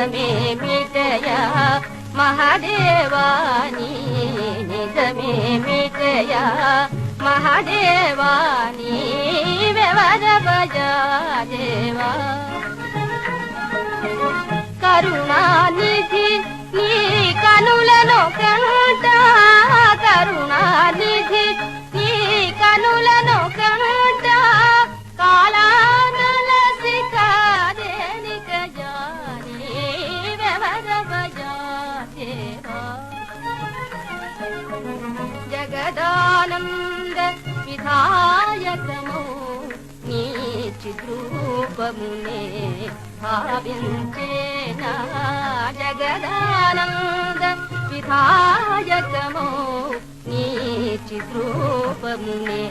నిజమేమిటయా మహాదేవా నీ మహాదేవాని మహాదేవా నీవెవరవయా దేవా? జగదానంద విధాయకము నీ చిద్రూపమునే భావించేనా జగదానంద విధాయకము నీ చిద్రూపమునే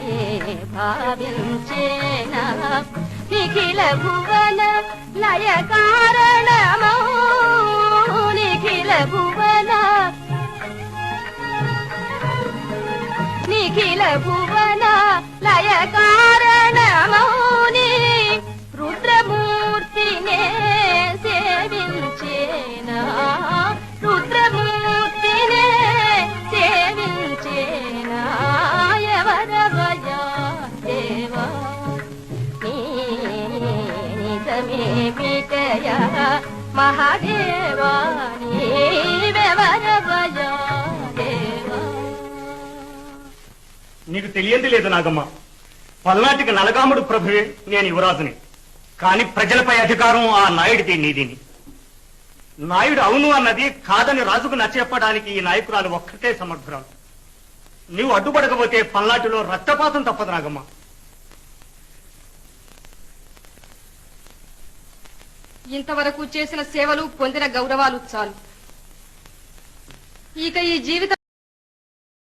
భావించేనా నిఖిల భువన లయ కారణమో భువన లయ కారణమౌని రుద్రమూర్తినే సేవించేనా? రుద్రమూర్తినే సేవించేనా? ఎవరవయా దేవా? నీ నిజమేమిటయా మహాదేవా నీవెవరవయా నీకు తెలియంది లేదు నాగమ్మ. పల్నాటికి నలగాముడు ప్రభువే నేను యువరాజుని. కాని ప్రజలపై అధికారం ఆ నాయుడిది నీదిని. నాయుడు అవును అన్నది కాదని రాజుకు నచ్చెప్పడానికి ఈ నాయకురాలు ఒక్కటే సమర్థురాలు. నీవు అడ్డుపడకపోతే పల్నాటిలో రక్తపాతం తప్పదు నాగమ్మ. ఇంతవరకు చేసిన సేవలు పొందిన గౌరవాలు చాలు. ఇక ఈ జీవిత